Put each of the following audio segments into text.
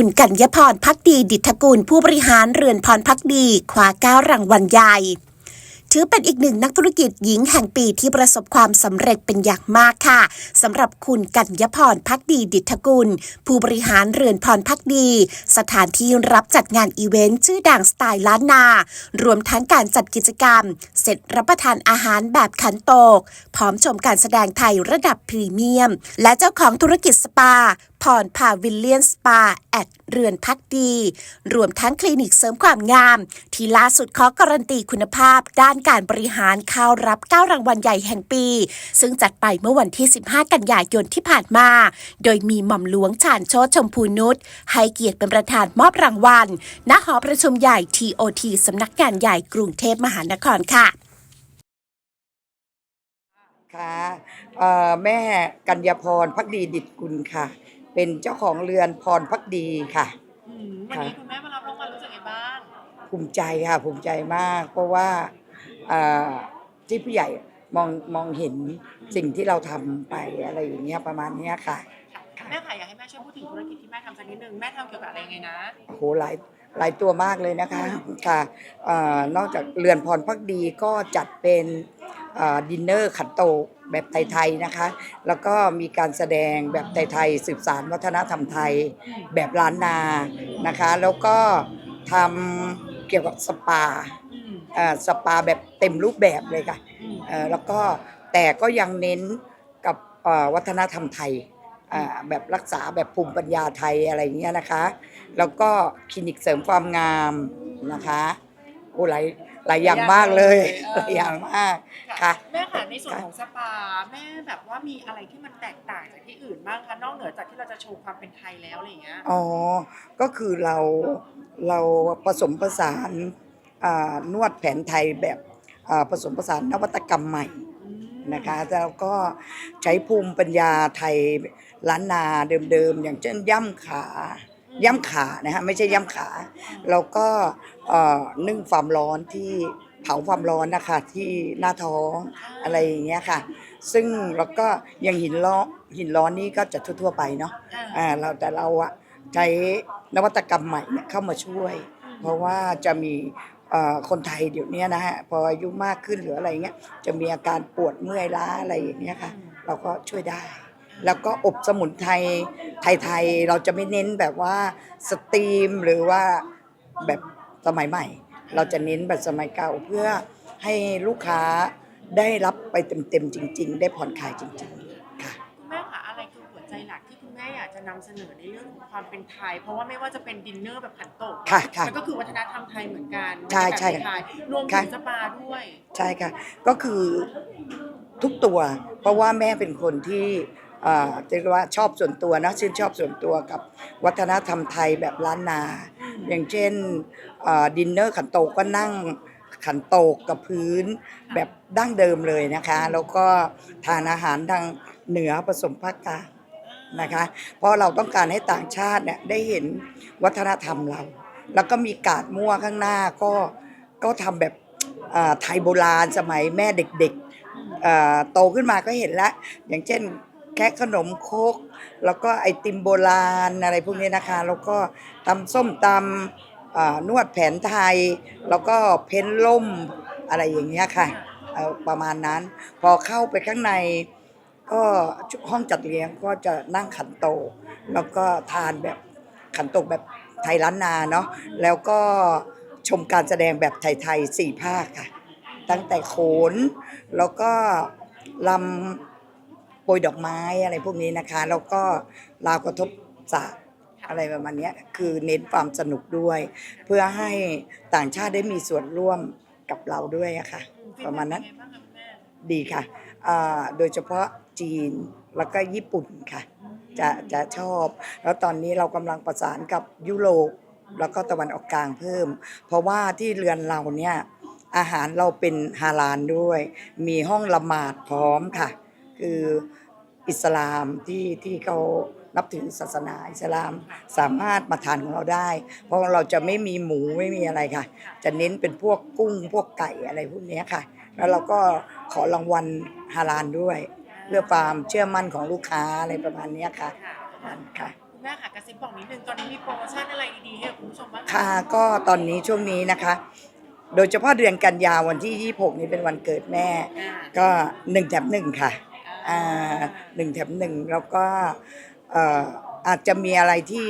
คุณกัญญพรพักดีดิษฐกุลผู้บริหารเรือนพรพักดีคว้าก้ารางวัลใหญ่ ถือเป็นอีกหนึ่งนักธุรกิจหญิงแห่งปีที่ประสบความสำเร็จเป็นอย่างมากค่ะสำหรับคุณกัญญพรพักดีดิษฐกุล ผู้บริหารเรือนพรพักดี สถานที่รับจัดงานอีเวนต์ชื่อดังสไตล์ล้านนา รวมทั้งการจัดกิจกรรมเสร็จรับประทานอาหารแบบขันโตก พร้อมชมการแสดงไทยระดับพรีเมียม และเจ้าของธุรกิจสปาพรพาวิลเลียนสปา แอดเรือนพักดี รวมทั้งคลินิกเสริมความงาม ที่ล่าสุดขอการันตีคุณภาพ ด้านการบริหารเข้ารับ 9 รางวัลใหญ่แห่งปี ซึ่งจัดไปเมื่อวันที่ 15 กันยายนที่ผ่านมา โดยมีหม่อมหลวงชาญโชติชมพูนุชให้เกียรติเป็นประธานมอบรางวัลณหอประชุมใหญ่ TOT สำนักงานใหญ่กรุงเทพมหานครค่ะ ค่ะเอ่อแม่กัญญาพรพักดีดิตกุลค่ะ เป็นเจ้าของเรือนพรพักดีค่ะอืมวันนี้คุณแม่มารับรางวัลรู้สึกไงบ้าง ภูมิใจค่ะภูมิใจมาก เพราะว่าเอ่อที่ผู้ใหญ่มองมองเห็นสิ่งที่เราทำไปอะไรอย่างเงี้ยประมาณเนี้ยค่ะค่ะแม่ค่ะอยากให้แม่ช่วยพูดถึงธุรกิจที่แม่ทำสักนิดนึงแม่ทำเกี่ยวกับอะไรยังไงนะโหหลายหลายตัวมากเลยนะคะค่ะเออนอกจากเรือนพรพักดีก็จัดเป็น ดินเนอร์ขันโตแบบไทยๆนะคะ แล้วก็มีการแสดงแบบไทยๆสืบสารวัฒนธรรมไทยแบบล้านนานะคะ แล้วก็ทำเกี่ยวกับสปาสปาแบบเต็มรูปแบบเลยค่ะแล้วก็แต่ก็ยังเน้นกับวัฒนธรรมไทยแบบรักษาแบบภูมิปัญญาไทยอะไรเงี้ยนะคะ แล้วก็คลินิกเสริมความงามนะคะโอ้หลาย หลายอย่างมากเลยหลายอย่างมากค่ะ แม่ค่ะในส่วนของสปา แม่แบบว่ามีอะไรที่มันแตกต่างจากที่อื่นบ้างคะนอกเหนือจากที่เราจะโชว์ความเป็นไทยแล้วอะไรอย่างเงี้ยอ๋อ ก็คือเราเราผสมผสานอ่านวดแผนไทยแบบอ่าผสมผสานนวัตกรรมใหม่อืมนะคะแล้วก็ใช้ภูมิปัญญาไทยล้านนาเดิมๆ อย่างเช่นย่ำขา ย่ำขานะฮะไม่ใช่ย่ำขาแล้วก็เอ่อนึ่งความร้อนที่เผาความร้อนนะคะที่หน้าท้องอะไรอย่างเงี้ยค่ะ ซึ่งแล้วก็อย่างหินล้อหินร้อนนี่ก็จะทั่ว ๆ ไปเนาะอ่าอ่าเราแต่เราอะใช้นวัตกรรมใหม่เนี่ยเข้ามาช่วย เพราะว่าจะมีเอ่อคนไทยเดี๋ยวนี้นะฮะพออายุมากขึ้นหรืออะไรเงี้ยจะมีอาการปวดเมื่อยล้าอะไรอย่างเงี้ยค่ะ เราก็ช่วยได้ แล้วก็อบสมุนไพรไทยๆเราจะไม่เน้นแบบว่าสตรีมหรือว่าแบบสมัยใหม่ เราจะเน้นแบบสมัยเก่าเพื่อให้ลูกค้าได้รับไปเต็มๆจริง ๆ ได้ผ่อนคลายจริง ๆ ค่ะ คุณแม่ค่ะอะไรคือหัวใจหลักที่คุณแม่อยากจะนำเสนอในเรื่องของความเป็นไทย เพราะว่าไม่ว่าจะเป็นดินเนอร์แบบขันโตกค่ะค่ะมันก็คือวัฒนธรรมไทยเหมือนกันใช่ใช่บรรยากาศไทยรวมถึค่ะงสปาด้วย ใช่ค่ะ ก็คือทุกตัว เพราะว่าแม่เป็นคนที่อ่าจะ เรียกว่าชอบส่วนตัวนะชื่นชอบส่วนตัวกับวัฒนธรรมไทยแบบล้านนา อย่างเช่นดินเนอร์ขันโตกก็นั่งขันโตกกับพื้นแบบดั้งเดิมเลยนะคะ แล้วก็ทานอาหารทางเหนือผสมภาคกลางนะคะเพราะเราต้องการให้ต่างชาติเนี่ยได้เห็นวัฒนธรรมเรา แล้วก็มีกาดมั่วข้างหน้าก็ก็ทำแบบไทยโบราณสมัยแม่เด็กๆโตขึ้นมาก็เห็นแล้วอย่างเช่น แค่ขนมโคกแล้วก็ไอติมโบราณอะไรพวกนี้นะคะ แล้วก็ตำส้มตำนวดแผนไทย แล้วก็เพ้นล่มอะไรอย่างเงี้ยค่ะประมาณนั้น พอเข้าไปข้างในก็ห้องจัดเลี้ยงก็จะนั่งขันโต แล้วก็ทานแบบขันโตแบบไทยล้านนาเนาะแล้วก็ชมการแสดงแบบไทยๆสี่ภาคค่ะ ตั้งแต่โขน แล้วก็ลำ ปรยดอกไม้อะไรพวกนี้นะคะแล้วก็ราวกระทบศาสร์อะไรประมาณนี้คือเน้นความสนุกด้วย เพื่อให้ต่างชาติได้มีส่วนร่วมกับเราด้วยอะค่ะ ประมาณนั้นดีค่ะโดยเฉพาะจีนแล้วก็ญี่ปุ่นค่ะ จะจะชอบ แล้วตอนนี้เรากำลังประสานกับยุโรปแล้วก็ตะวันออกกลางเพิ่ม เพราะว่าที่เรือนเราเนี่ยอาหารเราเป็นฮาลาลด้วย มีห้องละหมาดพร้อมค่ะ คืออิสลามที่ที่เขานับถือศาสนาอิสลามสามารถมาทานของเราได้ เพราะเราจะไม่มีหมูไม่มีอะไรค่ะ จะเน้นเป็นพวกกุ้งพวกไก่อะไรพวกเนี้ยค่ะ แล้วเราก็ขอรางวัลฮาลาลด้วย เพื่อความเชื่อมั่นของลูกค้าอะไรประมาณเนี้ยค่ะค่ะนั่นค่ะคุณแม่ม่ค่ะกระซิบบอกนิดนึงตอนนี้มีโปรโมชั่นอะไรดีๆให้กับคุณผู้ชมบ้างค่ะก็ตอนนี้ช่วงนี้นะคะ โดยเฉพาะเดือนกันยาวันที่ 26 นี้เป็นวันเกิดแม่อ่าก็หนึ่งแถมหนึ่งค่ะอ่า หนึ่งแถมหนึ่งแล้วก็เอ่ออาจจะมีอะไรที่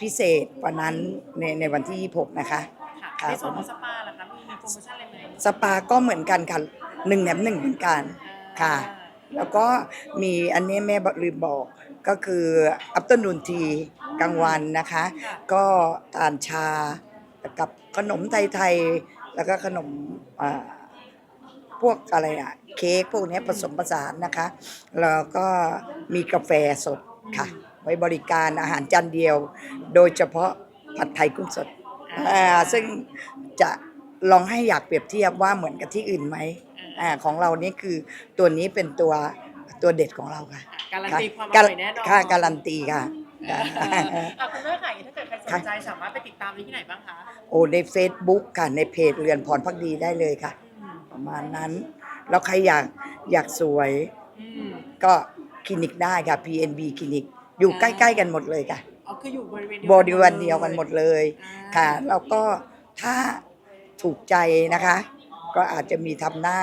พิเศษกว่านั้นในในวันที่ 26 นะคะค่ะครับในส่วนของสปาล่ะคะมีมีโปรโมชั่นอะไรไหมสปาก็เหมือนกันค่ะหนึ่งแถมหนึ่งเหมือนกันค่ะ แล้วก็มีอันนี้แม่ลืมบอกก็คืออัปเตอร์นูนทีกลางวันนะคะ ก็ทานชากับขนมไทยๆ แล้วก็ขนมอ่า พวกอะไรอะเค้กพวกเนี้ยผสมผสานนะคะ แล้วก็มีกาแฟสดค่ะ ไว้บริการอาหารจานเดียว โดยเฉพาะผัดไทยกุ้งสดอ่าซึ่งจะลองให้อยากเปรียบเทียบว่าเหมือนกับที่อื่นไหมอ่าของเรานี่คือตัวนี้เป็นตัวตัวเด็ดของเราค่ะ การันตีความอค่ะร่อยแน่นอนค่ะการันตีค่ะเออค่ะอะคุณแม่ค่ะถ้าเกิดใครสนใจสามารถไปติดตามได้ที่ไหนบ้างคะ โอ้ใน Facebook ค่ะ ในเพจเรือนพรพักดีได้เลยค่ะอืม ประมาณนั้น แล้วใครอยากอยากสวยอืมก็คลินิกได้ค่ะ PNB คลินิก อยู่ใกล้ๆกันหมดเลยค่ะอ๋อคืออยู่บริเวณบริเวณเดียวกันหมดเลย อ่าค่ะแล้วก็ถ้าถูกใจนะคะ ก็อาจจะมีทำหน้า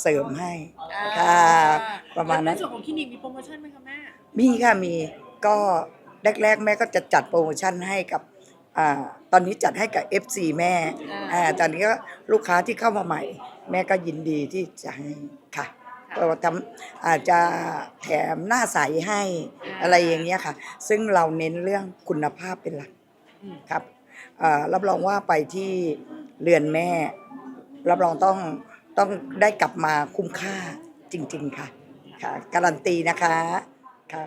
เสริมให้ อ่าค่ะประมาณนั้น แล้วในส่วนของคลินิกมีโปรโมชั่นไหมคะแม่มีค่ะมีก็แรกๆแม่ก็จะจัดโปรโมชั่นให้กับ อ่าตอนนี้จัดให้กับ FC แม่อ่าอ่าตอนนี้ก็ลูกค้าที่เข้ามาใหม่ แม่ก็ยินดีที่จะให้ค่ะค่ะก็ทำอาจจะแถมหน้าใสให้อ่าอะไรอย่างเงี้ยค่ะ ซึ่งเราเน้นเรื่องคุณภาพเป็นหลักอืมครับอ่ารับรองว่าไปที่เรือนแม่ รับรองต้องต้องได้กลับมาคุ้มค่าจริง ๆ ค่ะ ค่ะ การันตีนะคะค่ะ